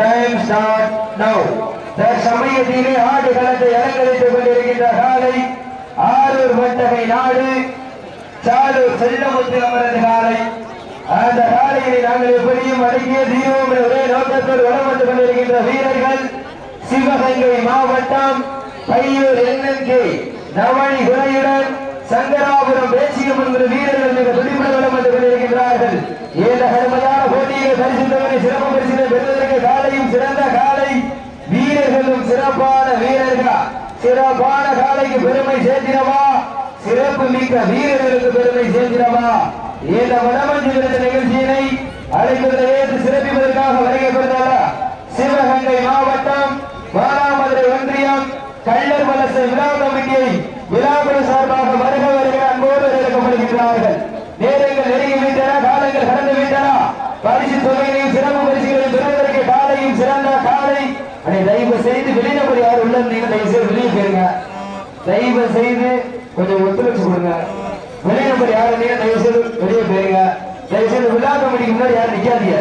Time start now தற்சமயத்திலே ஆடு கலந்து அலங்கரித்துக் கொண்டிருக்கின்ற காலை ஆரூர் மண்டகை நாடு சாலூர் செல்லமுத்து அமரது காலை. அந்த காலையை நாங்கள் எப்படியும் அடங்கிய தீர்வோம் என்ற ஒரே நோக்கத்தில் வளம் வந்து கொண்டிருக்கின்ற வீரர்கள் சிவகங்கை மாவட்டம் பையூர் எண்ணங்கை நவணி குறையுடன் சங்கராபுரம் பேச்சியம் என்கிற வீரர்கள் மிக துடிப்புடன் வளம் வந்து கொண்டிருக்கின்றார்கள். ஏழு கடுமையான போட்டியை பரிசுத்தவரை சிறப்பு பரிசினை பெறுவதற்கு காலையும் சிறந்த காலை. வீரர்களும் சிறப்பான வீரர்களா? சிறப்பான காலைக்கு பெருமை சேர்த்தினவா சிறப்பு மிக்க வீரர்களுக்கு பெருமை சேர்த்தினவா ஏழு வடமஞ்சு விருது நிகழ்ச்சியினை அழைப்பதை ஏற்று சிறப்பிப்பதற்காக வருகைப்படுத்தாரா சிவகங்கை மாவட்டம் மானாமதுரை ஒன்றியம் கள்ளர் வலசை விழா கமிட்டியை விழாக்குழு சார்பாக வருக வருகிற அன்போடு வரவேற்கப்படுகின்றார்கள் நேரங்கள் நெருங்கி விட்டன காலங்கள் கடந்து விட்டன. பரிசு தொகையையும் சிறப்பு பரிசுகளையும் பெறுவதற்கு காலையும் சிறந்த காலை. அதை தயவு செய்து வெளியிடப்படி யார் உள்ள நீங்க தயவு செய்து வெளியே போயிருங்க. தயவு செய்து கொஞ்சம் ஒத்துழைச்சு கொடுங்க. வெளியிடப்படி யாரு நீங்க தயவு செய்து வெளியே போயிருங்க. தயவு செய்து விழா கமிட்டிக்கு முன்னாடி யாரும் நிக்காதீங்க.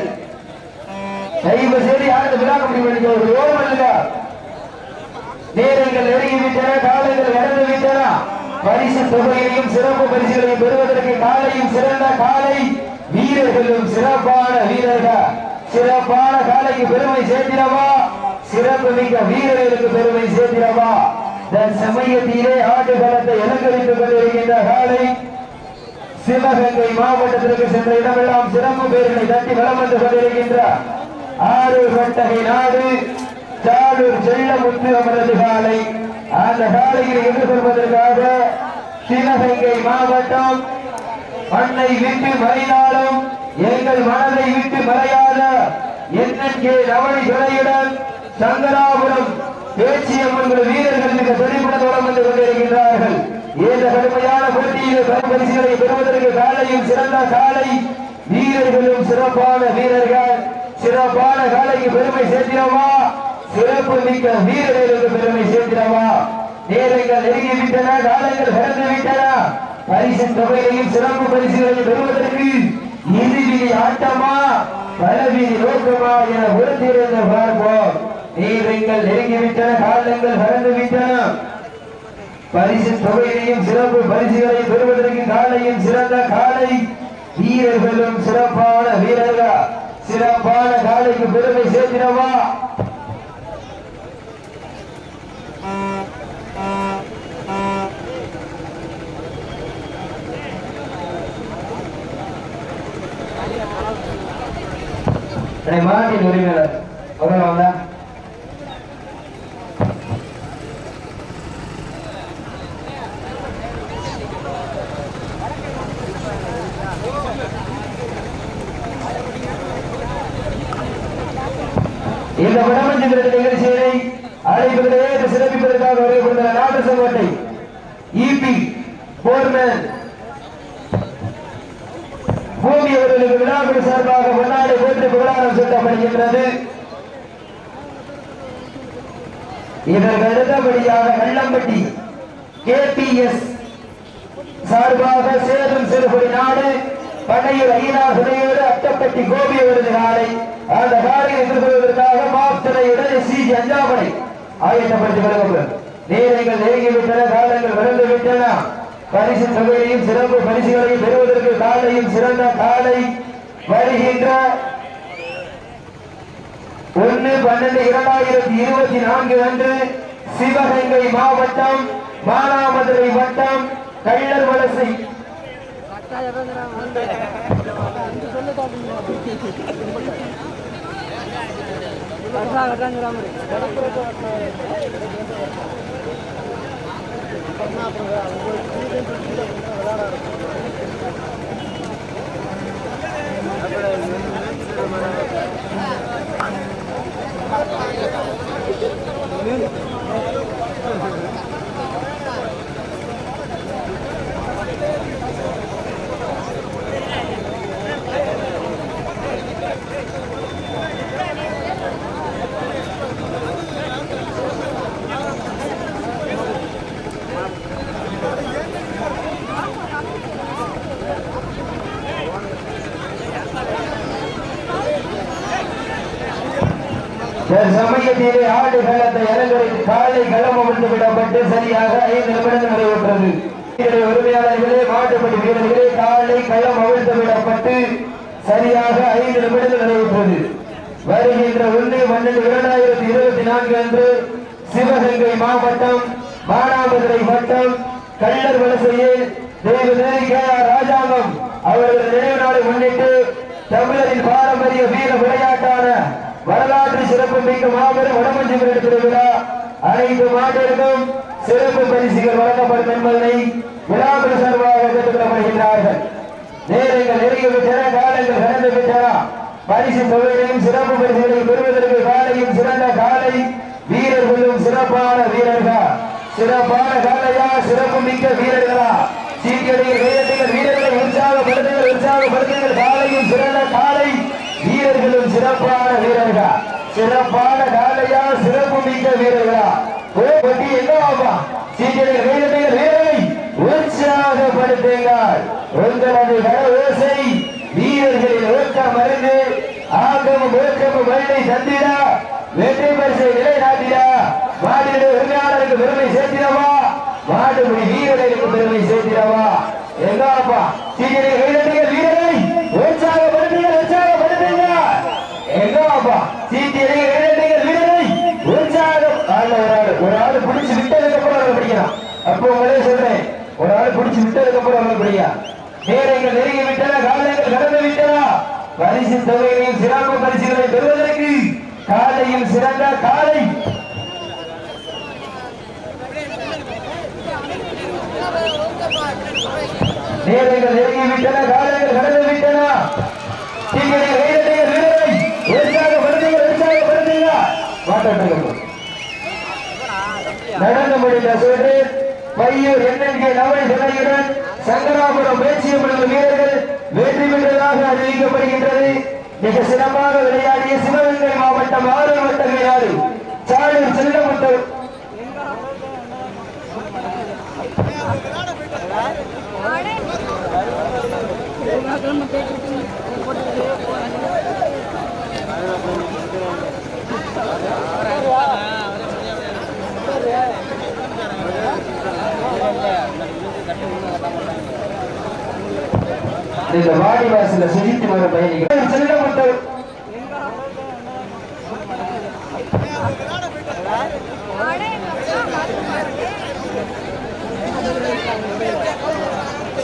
தயவு செய்து யாரும் இந்த விழா கமிட்டி பண்ணி ஒரு ஓரம் இல்லைங்க நேரங்கள் நெருங்கி விட்டன காலங்கள் கடந்து விட்டன. பரிசு தொகையையும் சிறப்பு பரிசுகளையும் பெறுவதற்கு காலையும் சிறந்த காலை வீரர்களும் சிறப்பான வீரர்கள். சிறப்பான காலைக்கு பெருமை சேர்த்திடவா? சிறப்பு மிக்க வீரர்களுக்கு பெருமை சேர்த்திடவா? தன் சமயத்திலே காலத்தை அலங்கரித்துக் கொண்டிருக்கின்ற காலை சிவகங்கை மாவட்டத்திற்கு சென்ற இடமெல்லாம் சிறப்பு பேர்களை தட்டி வளம் வந்து கொண்டிருக்கின்ற ஆறு கட்டகை நாடு செல்ல முத்து அமரது காலை. அந்த காலையில் சொல்வதற்காக சிவகங்கை மாவட்டம் மண்ணை விட்டு மறைந்தாலும் எங்கள் மனதை விட்டு மறையாத என்என்கே ரவணி துறையுடன் சங்கராபுரம் பேச்சியம்மன் வீரர்கள் மிக தெளிவுடன் வந்து கொண்டிருக்கின்றார்கள். இந்த கடுமையான போட்டியில் பரிசுகளை பெறுவதற்கு காலையும் சிறந்த காலை வீரர்களும் சிறப்பான வீரர்கள் சிறப்பான காலைக்கு பெருமை சேர்க்கிறோமா? சிறப்பு மிக்க வீரர்களுக்கு பெருமை சேர்த்திடவா நேரங்கள் நெருங்கி விட்டன காலங்கள் கடந்து விட்டன பரிசு தொகையையும் சிறப்பு பரிசுகளையும் பெறுவதற்கு இறுதி ஆட்டமா பலவீதி நோக்கமா என பொறுத்திருந்து பார்ப்போம். நேரங்கள் நெருங்கி விட்டன காலங்கள் கடந்து விட்டன பரிசு தொகையையும் சிறப்பு பரிசுகளை பெறுவதற்கு காலையும் சிறந்த காலை. வீரர்களும் சிறப்பான வீரர்கள் சிறப்பான காலைக்கு பெருமை சேர்த்திடவா அடே, மாட்டின் உரிமையாளர் வருவாங்க இந்த வடமஞ்சித்திர நிகழ்ச்சியை அழைப்பதிலே சிறப்பிப்பதற்காக வருகின்ற நாகசங்கோட்டை இபி போர்மேன் பூமி அவர்களுக்கு விழாக்குழு சார்பாக முன்னாடி போற்றி புகழாரம் சூட்டப்படுகின்றது. இதற்கு அடுத்தபடியாக வெள்ளம்பட்டி கேபிஎஸ் சார்பாக சேரும் சிறுபடி நாடு பனையூர் ஐநா துணையோடு அட்டப்பட்டி கோபி அவரது காலை அந்த காலை எதிர்கொள்வதற்காக மாப்பிளையுடன் சி அஞ்சாமலை ஆயத்தப்படுத்திக் கொள்ளப்படும் நேரங்கள் நெருங்கிவிட்டன காலங்கள் வறண்டு விட்டன பரிசு தொகையையும் சிறப்பு பரிசுகளையும் பெறுவதற்கு காலையும் சிறந்த காலை வருகின்ற ஒன்று பன்னெண்டு இரண்டாயிரத்தி இருபத்தி நான்கு அன்று சிவகங்கை மாவட்டம் மானாமதுரை வட்டம் கள்ளர் வலசை. சொல்லுதான் అట్లా சமயத்திலே ஆடு களத்தை அலங்கரித்து காலை களம் அமர்ந்து விடப்பட்டு சரியாக ஐந்து நிமிடங்கள் நிறைவுற்றது. உரிமையாளர்களே மாட்டுப்படி வீரர்களே காலை களம் அவிழ்த்து விடப்பட்டு சரியாக ஐந்து நிமிடங்கள் நிறைவுற்றது. வருகின்ற ஒன்று பன்னெண்டு இரண்டாயிரத்தி இருபத்தி நான்கு அன்று சிவகங்கை மாவட்டம் மானாமதுரை வட்டம் கள்ளர் வலசையில் தேவதேவி கே ஆர் ராஜாங்கம் அவர்கள் நினைவு நாளை முன்னிட்டு தமிழரின் பாரம்பரிய வீர விளையாட்டான சிறப்பு மிக்க மாபெரும் வடமஞ்சி விருது அனைத்து மாட்டிற்கும் சிறப்பு பரிசுகள் வழங்கப்படும் என்பதனை விழாவின் சார்பாக கேட்டுக்கொள்ளப்படுகின்றார்கள் நேரங்கள் நெருங்கிவிட்டன காலங்கள் கடந்து விட்டன. பரிசு தொகையையும் சிறப்பு பரிசுகளையும் பெறுவதற்கு காலையும் சிறந்த காலை வீரர்களும் சிறப்பான வீரர்கள். சிறப்பான காலையா சிறப்பு மிக்க வீரர்களா? சீக்கிரங்கள் வீரர்கள் வீரர்களை உற்சாகப்படுத்துங்கள் உற்சாகப்படுத்துங்கள். காலையும் சிறந்த காலை வீரர்களும் சிறப்பான வீரர்கள். சிறப்பான காலையா சிறப்பு மிக்க வீரர்களா ஓ பட்டி என்ன வாப்பா சீக்கிரம் கையெழுத்துகள் வீரர்களை உற்சாகப்படுத்துங்கள் உங்களது கர ஓசை வீரர்களின் ஓக்கம் மருந்து ஆக்கமும் ஓக்கமும் மருந்தை சந்திடா வெற்றி பரிசை நிலைநாட்டிடா. மாநில உரிமையாளருக்கு பெருமை சேர்த்திடவா? மாட்டுப்படி வீரர்களுக்கு பெருமை சேர்த்திடவா? எங்க அப்பா சீக்கிரம் கைதட்டுங்கள் வீரரை உற்சாகப்படுத்துங்கள் உற்சாகப்படுத்துங்கள் எங்க அப்பா சீக்கிரம் கைதட்டுங்கள் வீரரை உற்சாகம் ஆள் ஒரு ஆள் ஒரு ஆள் பிடிச்சு விட்டதுக்கு அப்புறம் அவரை பிடிக்கலாம் அப்போ உங்களே சொல்றேன் ஒரு ஆள் பிடிச்சு நேரங்கள் நெருங்கி விட்டன காலங்கள் கடந்து விட்டன. பரிசு தொகையையும் சிறப்பு பரிசுகளை பெறுவதற்கு காலையில் சிறந்த காலை. நேரங்கள் நெருங்கி விட்டன காலங்கள் கடந்து விட்டன. நீங்கள் நடந்து முடிந்த சுற்று பையூர் என்எல்கே நவனி துணையுடன் சங்கராபுரம் பேச்சியம் வீரர்கள் வெற்றி பெற்றதாக அறிவிக்கப்படுகின்றது. மிக சிறப்பாக விளையாடிய சிவகங்கை மாவட்டம் ஆரூர் வட்ட வீராடு சாலூர் செல்லமுத்து இந்த வாடிவாசல சுஜித்து வர பயணிகள்